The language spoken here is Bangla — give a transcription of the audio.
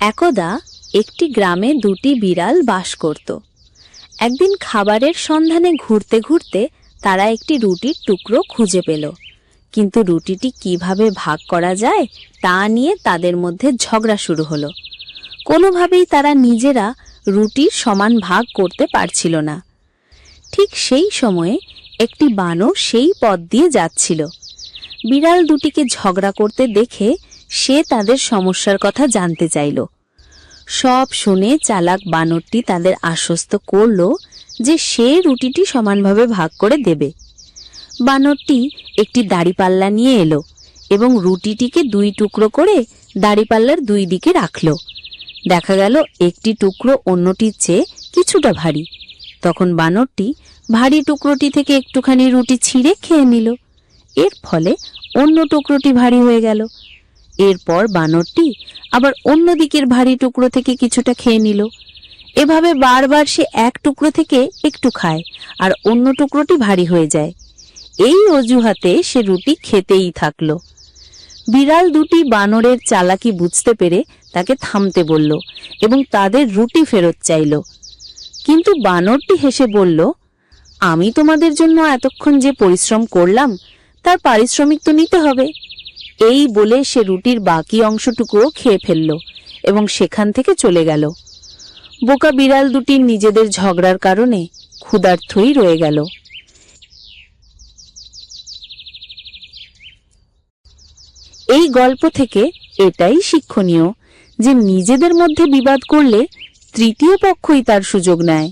একদা একটি গ্রামে দুটি বিড়াল বাস করত। একদিন খাবারের সন্ধানে ঘুরতে ঘুরতে তারা একটি রুটির টুকরো খুঁজে পেল। কিন্তু রুটিটি কীভাবে ভাগ করা যায় তা নিয়ে তাদের মধ্যে ঝগড়া শুরু হলো। কোনোভাবেই তারা নিজেরা রুটির সমান ভাগ করতে পারছিল না। ঠিক সেই সময়ে একটি বানর সেই পথ দিয়ে যাচ্ছিল। বিড়াল দুটিকে ঝগড়া করতে দেখে সে তাদের সমস্যার কথা জানতে চাইল। সব শুনে চালাক বানরটি তাদের আশ্বস্ত করল যে সে রুটিটি সমানভাবে ভাগ করে দেবে। বানরটি একটি দাড়িপাল্লা নিয়ে এলো এবং রুটিটিকে দুই টুকরো করে দাড়িপাল্লার দুই দিকে রাখল। দেখা গেল একটি টুকরো অন্যটির চেয়ে কিছুটা ভারী। তখন বানরটি ভারী টুকরোটি থেকে একটুখানি রুটি ছিঁড়ে খেয়ে নিল। এর ফলে অন্য টুকরোটি ভারী হয়ে গেল। এরপর বানরটি আবার অন্য দিকের ভারী টুকরো থেকে কিছুটা খেয়ে নিল। এভাবে বারবার সে এক টুকরো থেকে একটু খায় আর অন্য টুকরোটি ভারী হয়ে যায়। এই অজুহাতে সে রুটি খেতেই থাকল। বিড়াল দুটি বানরের চালাকি বুঝতে পেরে তাকে থামতে বলল এবং তাদের রুটি ফেরত চাইল। কিন্তু বানরটি হেসে বলল, আমি তোমাদের জন্য এতক্ষণ যে পরিশ্রম করলাম, তার পারিশ্রমিক তো নিতে হবে। এই বলে সে রুটির বাকি অংশটুকুও খেয়ে ফেলল এবং সেখান থেকে চলে গেল। বোকা বিড়াল দুটি নিজেদের ঝগড়ার কারণে ক্ষুধার্থই রয়ে গেল। এই গল্প থেকে এটাই শিক্ষণীয় যে নিজেদের মধ্যে বিবাদ করলে তৃতীয় পক্ষই তার সুযোগ নেয়।